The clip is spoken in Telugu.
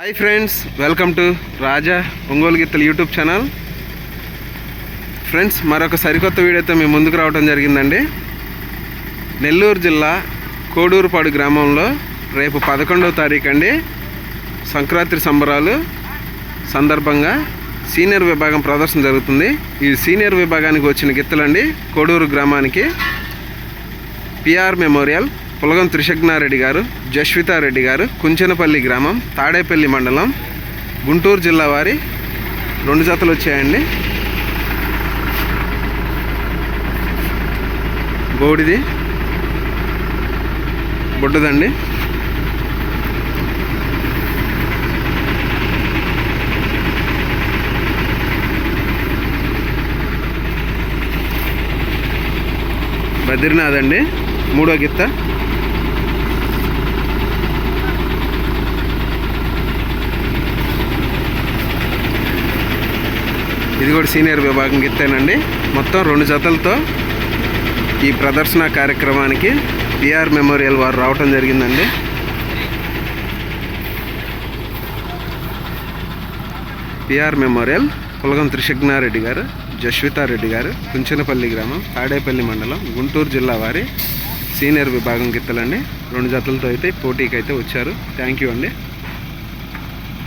Hi friends welcome to Raja Ongole గిత్తలు యూట్యూబ్ ఛానల్ ఫ్రెండ్స్ మరొక సరికొత్త వీడియోతో మేము ముందుకు రావడం జరిగిందండి. నెల్లూరు జిల్లా కోడూరుపాడు గ్రామంలో రేపు పదకొండవ తారీఖు అండి. సంక్రాంతి సంబరాలు సందర్భంగా సీనియర్ విభాగం ప్రదర్శన జరుగుతుంది. ఈ సీనియర్ విభాగానికి వచ్చిన గిత్తలండి కోడూరు గ్రామానికి. పిఆర్ మెమోరియల్ పులగం త్రిశగ్నారెడ్డి గారు జస్వితారెడ్డి గారు కుంచెనపల్లి గ్రామం తాడేపల్లి మండలం గుంటూరు జిల్లా వారి రెండు జతలు వచ్చాయండి. బోడిది బుడ్డదండి. బద్రీనాథ్ అండి మూడో గిత్త. ఇది కూడా సీనియర్ విభాగం గిత్తేనండి. మొత్తం రెండు జతలతో ఈ ప్రదర్శన కార్యక్రమానికి పిఆర్ మెమోరియల్ వారు రావటం జరిగిందండి. పిఆర్ మెమోరియల్ కులగం త్రిశగ్నారెడ్డి గారు జస్వితారెడ్డి గారు కుంచెనపల్లి గ్రామం తాడేపల్లి మండలం గుంటూరు జిల్లా వారి సీనియర్ విభాగం గిత్తలండి. రెండు జతలతో అయితే పోటీకి అయితే వచ్చారు. థ్యాంక్ యూ అండి.